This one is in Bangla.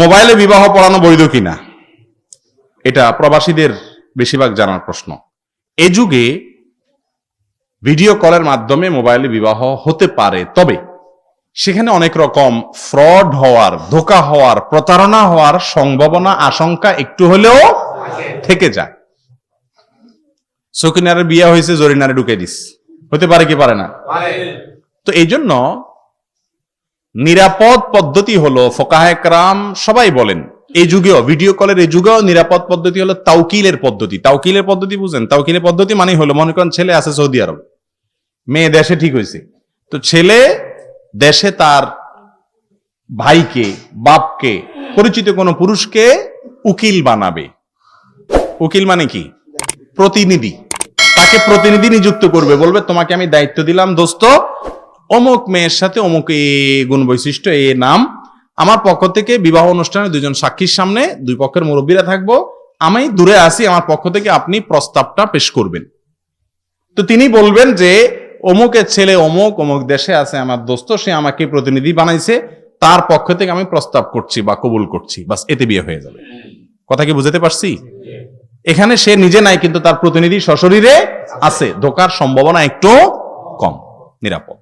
মোবাইলে বিবাহ পড়ানো বৈধ কিনা? এটা প্রবাসীদের বেশিরভাগ জানার প্রশ্ন। এ যুগে ভিডিও কলের মাধ্যমে মোবাইলে বিবাহ হতে পারে তবে সেখানে অনেক রকম ফ্রড হওয়ার ধোকা হওয়ার প্রতারণা হওয়ার সম্ভাবনা আশঙ্কা একটু হলেও থেকে যায়। সকিনারের বিয়ে হয়েছে জরিনারে ঢুকে দিস। হতে পারে কি পারে না? তো এই জন্য নিরাপদ পদ্ধতি হলো ফোকাহেকরাম সবাই বলেন। এই যুগেও ভিডিও কলের এই যুগেও নিরাপদ পদ্ধতি হলো তাউকিলের পদ্ধতি। তাউকিলের পদ্ধতি বুঝেন? তাউকিলের পদ্ধতি মানে হলো, মনে করেন ছেলে আছে সৌদি আরব, মেয়ে দেশে ঠিক হয়েছে। তো ছেলে দেশে তার ভাইকে, বাপকে, পরিচিত কোনো পুরুষকে উকিল বানাবে। উকিল মানে কি? প্রতিনিধি। তাকে প্রতিনিধি নিযুক্ত করবে। বলবে, তোমাকে আমি দায়িত্ব দিলাম, দোস্ত অমুক মেয়ের সাথে অমুক এ গুণ বৈশিষ্ট্য, এ নাম। আমার পক্ষ থেকে বিবাহ অনুষ্ঠানে দুজন সাক্ষীর সামনে দুই পক্ষের মুরব্বীরা থাকব। আমি দূরে আসি আমার পক্ষ থেকে আপনি প্রস্তাবটা পেশ করবেন। তো তিনি বলবেন যে, অমুকের ছেলে অমুক অমুক দেশে আছে আমার দোস্ত, সে আমাকে প্রতিনিধি বানাইছে। তার পক্ষ থেকে আমি প্রস্তাব করছি বা কবুল করছি। বাস, এতে বিয়ে হয়ে যাবে। কথা কি বুঝতে পারছি? এখানে সে নিজে নাই, কিন্তু তার প্রতিনিধি সশরীরে আছে। ধোকার সম্ভাবনা একটু কম। নিরাপদ।